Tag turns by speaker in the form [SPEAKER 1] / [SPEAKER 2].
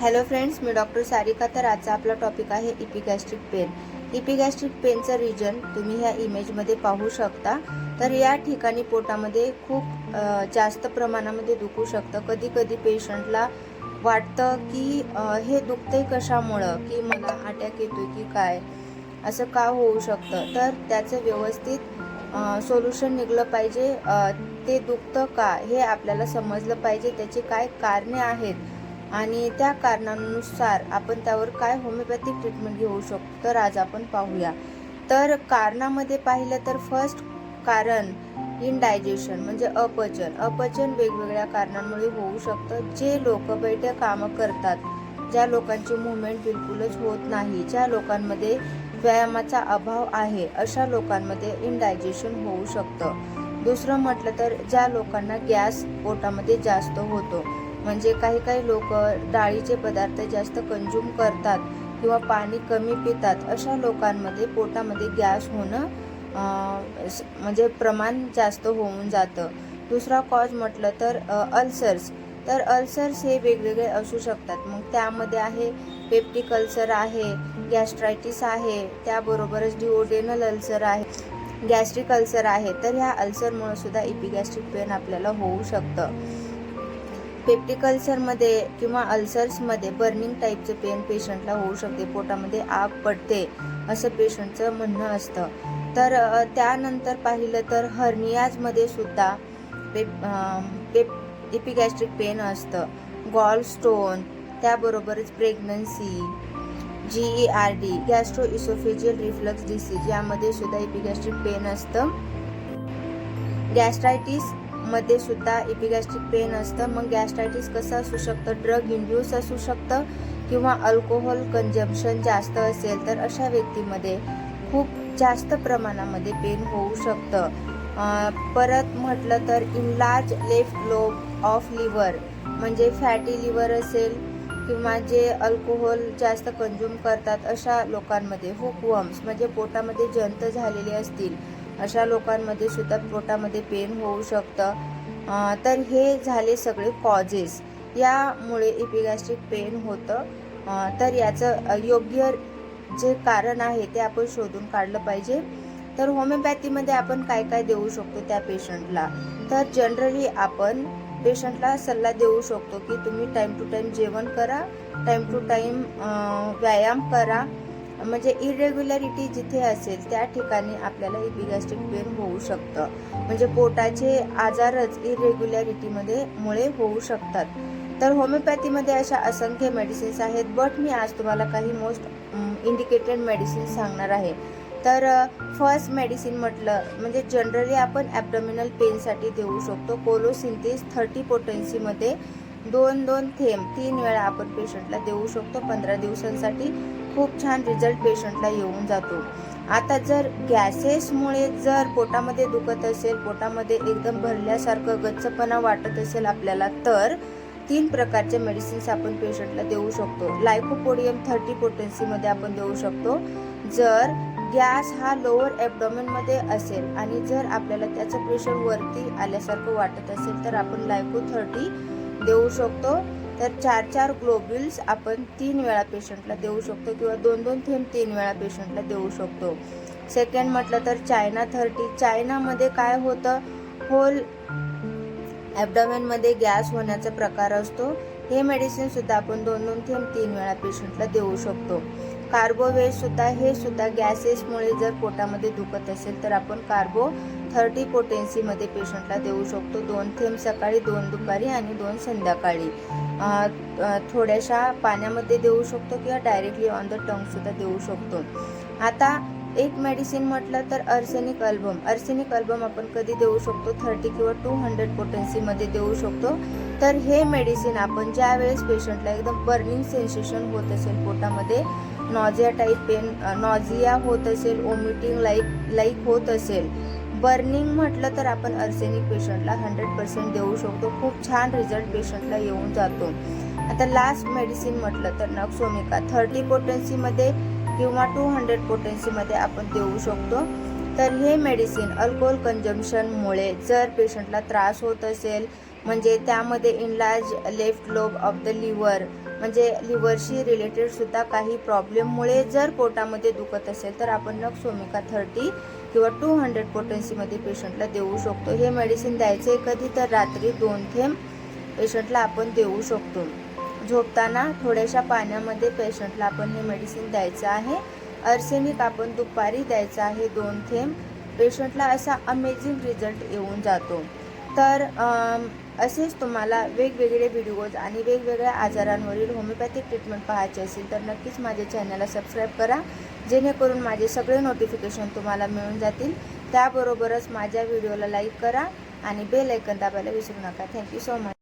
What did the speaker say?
[SPEAKER 1] Hello friends मी doctor Sarika. तर आजचा आपला टॉपिक आहे इपिगॅस्ट्रिक पेन इपिगॅस्ट्रिक पेनचं रिजन तुम्ही ह्या इमेजमध्ये पाहू शकता. तर या ठिकाणी पोटामध्ये खूप जास्त प्रमाणामध्ये दुखू शकतं. कधी कधी पेशंटला वाटतं की हे दुखतंय कशामुळं? की मला अटॅक येतोय की काय? असं का होऊ शकतं? तर त्याचं व्यवस्थित सोल्युशन निघलं पाहिजे. ते दुखतं का? हे आपल्याला समजलं पाहिजे. त्याची काय कारणे आहेत? आणि त्या कारणानुसार आपण त्यावर काय होमिओपॅथिक ट्रीटमेंट घेऊ शकतो तर आज आपण पाहूया. तर कारणामध्ये पाहिलं तर फर्स्ट कारण इनडायजेशन म्हणजे अपचन. अपचन वेगवेगळ्या कारणांमुळे होऊ शकतं. जे लोक बैठे कामं करतात ज्या लोकांची मुवमेंट बिलकुलच होत नाही ज्या लोकांमध्ये व्यायामाचा अभाव आहे अशा लोकांमध्ये इनडायजेशन होऊ शकतं. दुसरं म्हटलं तर ज्या लोकांना गॅस पोटामध्ये जास्त होतो म्हणजे काही काही लोक डाळीचे पदार्थ जास्त कंझ्युम करतात किंवा पाणी कमी पितात अशा लोकांमध्ये पोटामध्ये गॅस होणं म्हणजे प्रमाण जास्त होऊन जातं. दुसरा कॉज म्हटलं तर अल्सर्स तर अल्सर्स हे वेगवेगळे असू शकतात. मग त्यामध्ये आहे पेप्टिक अल्सर आहे गॅस्ट्रायटिस आहे त्याबरोबरच डिओडेनल अल्सर आहे गॅस्ट्रिक अल्सर आहे. तर ह्या अल्सरमुळे सुद्धा इपिगॅस्ट्रिक पेन आपल्याला होऊ शकतं. पेप्टिक अल्सरमध्ये किंवा अल्सर्समध्ये बर्निंग टाईपचे पेन पेशंटला होऊ शकते पोटामध्ये आग पडते असं पेशंटचं म्हणणं असतं. तर त्यानंतर पाहिलं तर हर्नियाजमध्ये सुद्धा पेप पेप इपिगॅस्ट्रिक पेन असतं. गॉल स्टोन त्याबरोबरच pregnancy G E R D gastro oesophageal reflux disease यामध्ये सुद्धा इपिगॅस्ट्रिक पेन असतं. गॅस्ट्रायटिस मध्ये सुद्धा इपिगॅस्ट्रिक पेन असतं. मग गॅस्ट्रायटिस कसं असू शकतं? ड्रग इंड्यूस असू शकतं किंवा अल्कोहोल कंजम्पशन जास्त असेल तर अशा व्यक्तीमध्ये खूप जास्त प्रमाणामध्ये पेन होऊ शकतं. परत म्हटलं तर enlarge left lobe of liver म्हणजे फॅटी लिव्हर असेल किंवा जे अल्कोहोल जास्त कंझ्युम करतात अशा लोकांमध्ये हुकवम्स म्हणजे पोटामध्ये जंत झालेले असतील. अशा लोकांमध्ये सुद्धा पोटामध्ये पेन होऊ शकतं. तर हे झाले सगळे कॉजेस यामुळे इपिगॅस्ट्रिक पेन होतं. तर याचं योग्य जे कारण आहे ते आपण शोधून काढलं पाहिजे. तर होमिओपॅथीमध्ये आपण काय काय देऊ शकतो त्या पेशंटला तर जनरली आपण पेशंटला सल्ला देऊ शकतो की तुम्ही टाईम टू टाईम जेवण करा टाईम टू टाईम व्यायाम करा. म्हणजे इरेग्युलॅरिटी जिथे असेल त्या ठिकाणी आपल्याला इपिगॅस्ट्रिक पेन होऊ शकतं. म्हणजे पोटाचे आजारच इरेग्युलॅरिटीमध्ये मुळे होऊ शकतात. तर होमिओपॅथीमध्ये अशा असंख्य मेडिसिन्स आहेत बट मी आज तुम्हाला काही मोस्ट इंडिकेटेड मेडिसिन सांगणार आहे. तर फर्स्ट मेडिसिन म्हटलं म्हणजे जनरली आपण ॲब्डोमिनल पेनसाठी देऊ शकतो. कोलोसिंथेस थर्टी पोटेन्सीमध्ये दोन दोन थेंब तीन वेळा आपण पेशंटला देऊ शकतो पंधरा दिवसांसाठी. खूप छान रिझल्ट पेशंटला येऊन जातो. आता जर गॅसेसमुळे जर पोटामध्ये दुखत असेल पोटामध्ये एकदम भरल्यासारखं गच्चपणा वाटत असेल आपल्याला तर तीन प्रकारचे मेडिसिन्स आपण पेशंटला देऊ शकतो. लायकोपोडियम थर्टी पोटेन्सीमध्ये आपण देऊ शकतो. जर गॅस हा लोअर ॲबडॉमेनमध्ये असेल आणि जर आपल्याला त्याचं प्रेशर वरती आल्यासारखं वाटत असेल तर आपण लायको थर्टी देऊ शकतो. तर चार चार ग्लोब्युल्स आपण तीन वेळा पेशंटला देऊ शकतो किंवा दोन दोन थेंब तीन वेळा पेशंटला देऊ शकतो. सेकंड म्हटलं तर चायना थर्टी चायनामध्ये काय होतं? होल ॲबडॉमेनमध्ये गॅस होण्याचा प्रकार असतो. हे मेडिसिनसुद्धा आपण दोन दोन थेंब तीन वेळा पेशंटला देऊ शकतो. कार्बोवेजसुद्धा हे सुद्धा गॅसेसमुळे जर पोटामध्ये दुखत असेल तर आपण कार्बो थर्टी पोटेन्सीमध्ये पेशंटला देऊ शकतो. दोन थेंब सकाळी दोन दुपारी आणि दोन संध्याकाळी. थोड्याशा पाण्यामध्ये देऊ शकतो किंवा डायरेक्टली ऑन द टंगसुद्धा देऊ शकतो. आता एक मेडिसिन म्हटलं तर अर्सेनिक अल्बम अर्सेनिक अल्बम आपण कधी देऊ शकतो? थर्टी किंवा टू हंड्रेड पोटन्सीमध्ये देऊ शकतो. तर हे मेडिसिन आपण ज्या वेळेस पेशंटला एकदम बर्निंग सेन्सेशन होत असेल पोटामध्ये नॉझिया टाईप पेन नॉझिया होत असेल ओमिटिंग लाईक लाईक होत असेल बर्निंग म्हटलं तर आपण अर्सेनिक पेशंटला हंड्रेड पर्सेंट देऊ शकतो. खूप छान रिझल्ट पेशंटला येऊन जातो. आता लास्ट मेडिसिन म्हटलं तर नक्सोमिका थर्टी पोटेन्सीमध्ये किंवा टू हंड्रेड पोटेन्सीमध्ये आपण देऊ शकतो. तर हे मेडिसिन अल्कोहोल कंजम्पशनमुळे जर पेशंटला त्रास होत असेल म्हणजे त्यामध्ये enlarge left lobe of the liver म्हणजे लिव्हरशी रिलेटेड सुद्धा काही प्रॉब्लेममुळे जर पोटामध्ये दुखत असेल तर आपण नक्स सोमिका थर्टी किंवा टू हंड्रेड पोटन्सीमध्ये पेशंटला देऊ शकतो. हे मेडिसिन द्यायचे कधी तर रात्री दोन थेंब पेशंटला आपण देऊ शकतो. झोपताना थोड्याशा पाण्यामध्ये पेशंटला आपण हे मेडिसिन द्यायचं आहे. अर्सेनिक आपण दुपारी द्यायचं आहे दोन थेंब. पेशंटला असा अमेझिंग रिझल्ट येऊन जातो. तर असेच तुम्हाला वेगवेगळे व्हिडिओज आणि वेगवेगळ्या आजारांवरील होमिओपॅथिक ट्रीटमेंट पाहायचे असेल तर नक्कीच माझ्या चॅनलला सबस्क्राईब करा. जेणेकरून माझे सगळे नोटिफिकेशन तुम्हाला मिळून जातील. त्याबरोबरच माझ्या व्हिडिओला लाईक करा आणि बेल ऐकन दाबायला विसरू नका. Thank you so much